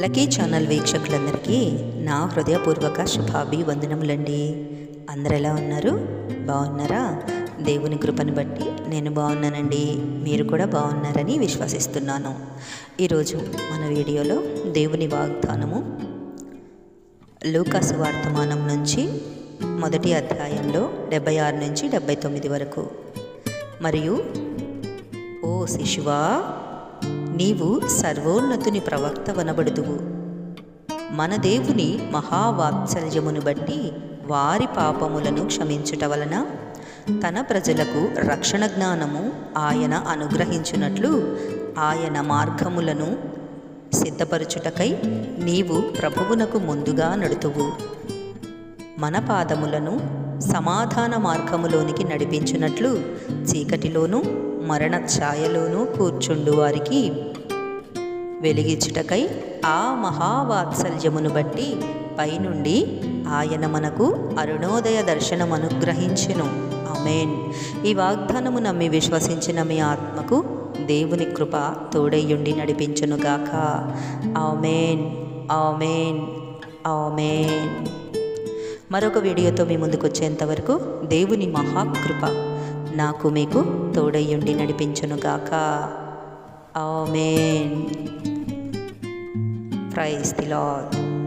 Lucky channel వీక్షకులందరికీ నా హృదయపూర్వక శుభాభివందనములండి. అందరు ఎలా ఉన్నారు? బాగున్నారా దేవుని కృపను బట్టి నేను బాగున్నానండి మీరు కూడా బాగున్నారని విశ్వసిస్తున్నాను. ఈరోజు మన వీడియోలో దేవుని వాగ్దానము లూకాసు వార్తమానం నుంచి మొదటి అధ్యాయంలో డెబ్బై ఆరు నుంచి డెబ్బై తొమ్మిది వరకు. మరియు ఓ శిశువా నీవు సర్వోన్నతుని ప్రవక్త వనబడుదువు మన దేవుని మహావాత్సల్యమును బట్టి వారి పాపములను క్షమించుట వలన తన ప్రజలకు రక్షణ జ్ఞానము ఆయన అనుగ్రహించునట్లు ఆయన మార్గములను సిద్ధపరచుటకై నీవు ప్రభువునకు ముందుగా నడుతువు. మన పాదములను సమాధాన మార్గములోనికి నడిపించునట్లు చీకటిలోనూ మరణ ఛాయలోనూ కూర్చుండు వారికి వెలిగించుటకై ఆ మహావాత్సల్యమును బట్టి పైనుండి ఆయన మనకు అరుణోదయ దర్శనం అనుగ్రహించెను అమేన్ ఈ వాగ్దానము నమ్మి విశ్వసించిన మీ ఆత్మకు దేవుని కృప తోడయ్యుండి నడిపించునుగాక ఆమెన్. ఆమెన్. ఆమెన్. మరొక వీడియోతో మీ ముందుకు వచ్చేంత వరకు దేవుని మహాకృప. నాకు మీకు తోడయ్యుండి నడిపించునుగాక. Amen price the lord